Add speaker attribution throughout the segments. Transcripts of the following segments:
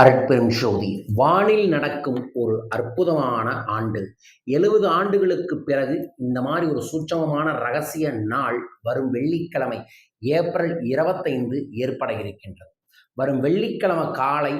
Speaker 1: அருட்பெரும் ஜோதி வானில் நடக்கும் ஒரு அற்புதமான ஆண்டு. எழுபது ஆண்டுகளுக்கு பிறகு இந்த மாதிரி ஒரு சூட்சமமான ரகசிய நாள் வரும் வெள்ளிக்கிழமை ஏப்ரல் இருபத்தைந்து ஏற்பட இருக்கின்றது. வரும் வெள்ளிக்கிழமை காலை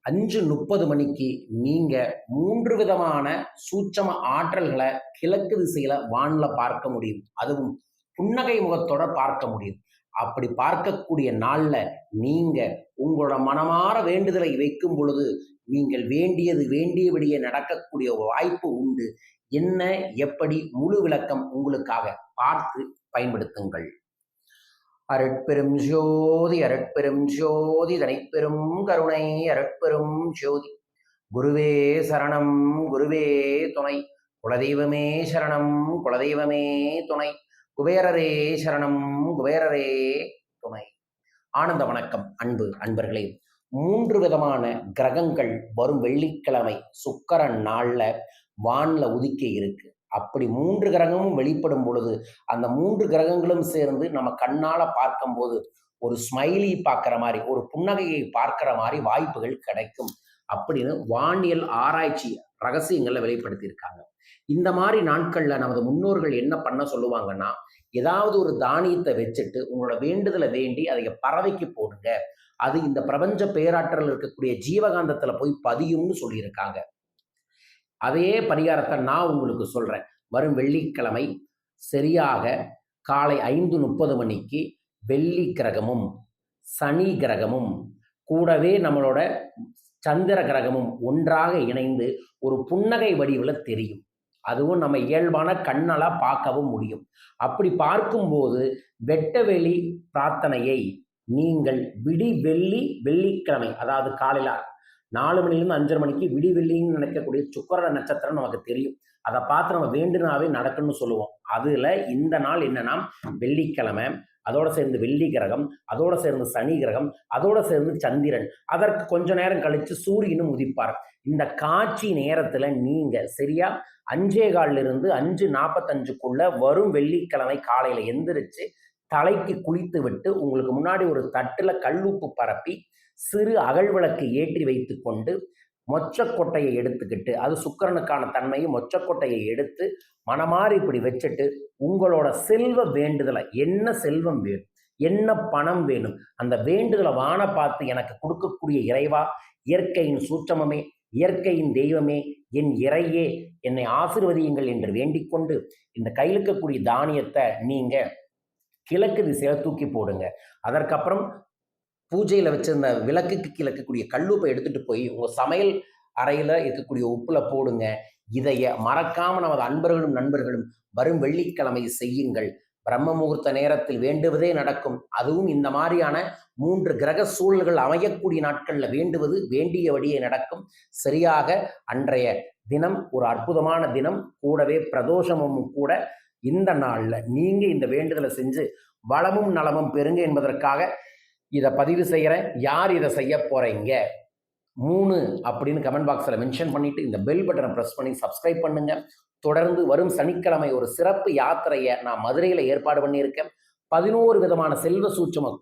Speaker 1: அஞ்சு முப்பது மணிக்கு நீங்க மூன்று விதமான சூட்சம ஆற்றல்களை கிழக்கு திசையில வானில் பார்க்க முடியும். அதுவும் புன்னகை முகத்தோட பார்க்க முடியும். அப்படி பார்க்கக்கூடிய நாளில் நீங்கள் உங்களோட மனமாற வேண்டுதலை வைக்கும் பொழுது நீங்கள் வேண்டியது வேண்டியபடியே நடக்கக்கூடிய ஒரு வாய்ப்பு உண்டு. என்ன எப்படி முழு விளக்கம் உங்களுக்காக பார்த்து பயன்படுத்துங்கள். அரட்பெரும் ஜோதி அரட்பெரும் ஜோதி தனிப்பெரும் கருணை அரட்பெரும் ஜோதி. குருவே சரணம் குருவே துணை. குலதெய்வமே சரணம் குலதெய்வமே துணை. குபேரரே சரணம் குபேரரே துணை. ஆனந்த வணக்கம் அன்பு அன்பர்களே. மூன்று விதமான கிரகங்கள் வரும் வெள்ளிக்கிழமை சுக்கரன் நாளில் வானில் உதிக்க இருக்கு. அப்படி மூன்று கிரகமும் வெளிப்படும் பொழுது அந்த மூன்று கிரகங்களும் சேர்ந்து நம்ம கண்ணால பார்க்கும்போது ஒரு ஸ்மைலி பார்க்குற மாதிரி ஒரு புன்னகையை பார்க்கிற மாதிரி வாய்ப்புகள் கிடைக்கும். அப்படின்னு வானியல் ஆராய்ச்சி ரகசியங்களை வெளிப்படுத்தியிருக்காங்க. இந்த மாதிரி நாட்கள்ல நமது முன்னோர்கள் என்ன பண்ண சொல்லுவாங்கன்னா ஏதாவது ஒரு தானியத்தை வச்சுட்டு உங்களோட வேண்டுதலை வேண்டி அதை பறவைக்கு போடுங்க. அது இந்த பிரபஞ்ச பேராற்றல் இருக்கக்கூடிய ஜீவகாந்தத்துல போய் பதியும்னு சொல்லியிருக்காங்க. அதே பரிகாரத்தை நான் உங்களுக்கு சொல்றேன். வரும் வெள்ளிக்கிழமை சரியாக காலை ஐந்து முப்பது மணிக்கு வெள்ளி கிரகமும் சனி கிரகமும் கூடவே நம்மளோட சந்திர கிரகமும் ஒன்றாக இணைந்து ஒரு புன்னகை வடிவில் தெரியும். அதுவும் நம்ம இயல்பான கண்ணால் பார்க்கவும் முடியும். அப்படி பார்க்கும்போது வெட்டவெளி பிரார்த்தனையை நீங்கள் விடி வெள்ளி வெள்ளிக்கிழமை அதாவது காலையில் நாலு மணிலேருந்து அஞ்சரை மணிக்கு விடிவெள்ளின்னு நினைக்கக்கூடிய சுக்கர நட்சத்திரம் நமக்கு தெரியும். அதை பார்த்து நம்ம வேண்டுனாவே நடக்கும்னு சொல்லுவோம். அதில் இந்த நாள் என்னன்னா வெள்ளிக்கிழமை அதோட சேர்ந்து வெள்ளி கிரகம் அதோட சேர்ந்து சனி கிரகம் அதோட சேர்ந்து சந்திரன். அதற்கு கொஞ்ச நேரம் கழித்து சூரியனும் உதிப்பார். இந்த காட்சி நேரத்தில் நீங்கள் சரியா அஞ்சே காலில் இருந்து அஞ்சு நாற்பத்தஞ்சுக்குள்ள வரும் வெள்ளிக்கிழமை காலையில் எந்திரிச்சு தலைக்கு குளித்து விட்டு உங்களுக்கு முன்னாடி ஒரு தட்டில் கல்லுப்பு பரப்பி சிறு அகழ்விளக்கு ஏற்றி வைத்து கொண்டு மொச்சக்கொட்டையை எடுத்துக்கிட்டு அது சுக்கரனுக்கான தன்மையும் மொச்சக்கொட்டையை எடுத்து மனமாறி இப்படி வச்சுட்டு உங்களோட செல்வ வேண்டுதலை என்ன செல்வம் வேணும் என்ன பணம் வேணும் அந்த வேண்டுதலை வான பார்த்து எனக்கு கொடுக்கக்கூடிய இறைவா இயற்கையின் சூட்சமமே இயற்கையின் தெய்வமே என் இறையே என்னை ஆசிர்வதியுங்கள் என்று வேண்டிக்கொண்டு இந்த கையில் இருக்கக்கூடிய தானியத்தை நீங்க கிழக்கு திசையில தூக்கி போடுங்க. அதற்கப்புறம் பூஜையில் வச்சிருந்த விளக்குக்கு கிழக்கக்கூடிய கல்லுப்பை எடுத்துட்டு போய் உங்கள் சமையல் அறையில் இருக்கக்கூடிய உப்பில் போடுங்க. இதைய மறக்காம நமது அன்பர்களும் நண்பர்களும் வரும் வெள்ளிக்கிழமை செய்யுங்கள். பிரம்ம முகூர்த்த நேரத்தில் வேண்டுவதே நடக்கும். அதுவும் இந்த மாதிரியான மூன்று கிரக சூழல்கள் அமையக்கூடிய நாட்களில் வேண்டுவது வேண்டியபடியே நடக்கும். சரியாக அன்றைய தினம் ஒரு அற்புதமான தினம். கூடவே பிரதோஷமும் கூட இந்த நாளில் நீங்கள் இந்த வேண்டுதலை செஞ்சு வளமும் நலமும் பெறுங்க என்பதற்காக இதை பதிவு செய்கிறேன் யார் இதை செய்ய போகிறீங்க மூணு அப்படின்னு கமெண்ட் பாக்ஸில் மென்ஷன் பண்ணிவிட்டு இந்த பெல் பட்டனை ப்ரெஸ் பண்ணி சப்ஸ்கிரைப் பண்ணுங்க. தொடர்ந்து வரும் சனிக்கிழமை ஒரு சிறப்பு யாத்திரையை நான் மதுரையில் ஏற்பாடு பண்ணியிருக்கேன். பதினோரு விதமான செல்வ சூட்சம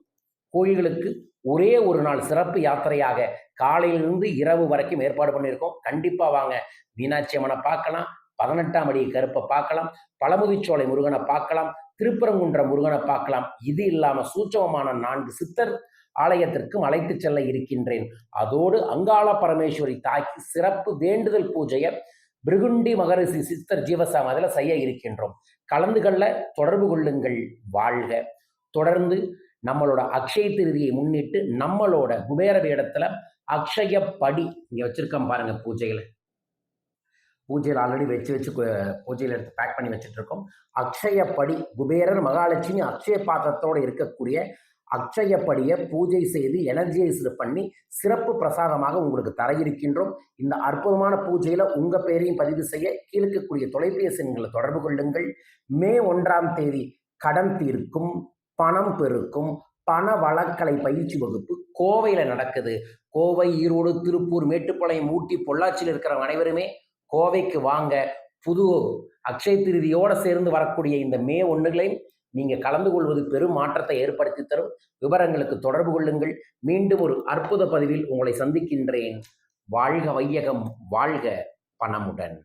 Speaker 1: கோயில்களுக்கு ஒரே ஒரு நாள் சிறப்பு யாத்திரையாக காலையிலிருந்து இரவு வரைக்கும் ஏற்பாடு பண்ணியிருக்கோம். கண்டிப்பாக வாங்க. மீனாட்சி அம்மனை பார்க்கலாம். பதினெட்டாம் அடி கருப்பை பார்க்கலாம். பழமுதிச்சோலை முருகனை பார்க்கலாம். திருப்பரங்குன்ற முருகனை பார்க்கலாம். இது இல்லாமல் சூட்சமமான நான்கு சித்தர் ஆலயத்திற்கும் அழைத்து செல்ல இருக்கின்றேன். அதோடு அங்காள பரமேஸ்வரி தாய்க்கு சிறப்பு வேண்டுதல் பூஜையை பிருகுண்டி மகரிஷி சித்தர் ஜீவசமாதியில் செய்ய இருக்கின்றோம். கலந்து கொள்ள தொடர்பு கொள்ளுங்கள் வாழ்க. தொடர்ந்து நம்மளோட அக்ஷய திருதியை முன்னிட்டு நம்மளோட குபேர இடத்துல அக்ஷய படி இங்க வச்சிருக்கோம் பாருங்க பூஜைகளை. பூஜையில் ஆல்ரெடி வச்சு வச்சு பூஜையில் எடுத்து பேக் பண்ணி வச்சுட்டு இருக்கோம் அக்ஷயப்படி குபேரர் மகாலட்சுமி அக்ஷய பாத்திரத்தோடு இருக்கக்கூடிய அக்ஷயப்படியை பூஜை செய்து எனர்ஜைஸ்டு பண்ணி சிறப்பு பிரசாதமாக உங்களுக்கு தர இருக்கின்றோம் இந்த அற்புதமான பூஜையில் உங்கள் பேரையும் பதிவு செய்ய கீழக்கக்கூடிய தொலைபேசி எண்களை தொடர்பு கொள்ளுங்கள். மே ஒன்றாம் தேதி கடன் தீர்க்கும் பணம் பெருக்கும் பண வழக்கலை பயிற்சி வகுப்பு கோவையில் நடக்குது. கோவை ஈரோடு திருப்பூர் மேட்டுப்பாளையம் ஊட்டி பொள்ளாச்சியில் இருக்கிற அனைவருமே கோவைக்கு வாங்க புது அக்ஷய திருதியோடு சேர்ந்து வரக்கூடிய இந்த மே ஒன்றுகளையும் நீங்கள் கலந்து கொள்வது பெரும் மாற்றத்தை ஏற்படுத்தி தரும். விவரங்களுக்கு தொடர்பு கொள்ளுங்கள். மீண்டும் ஒரு அற்புத பதிவில் உங்களை சந்திக்கின்றேன். வாழ்க வையகம் வாழ்க பணமுடன்.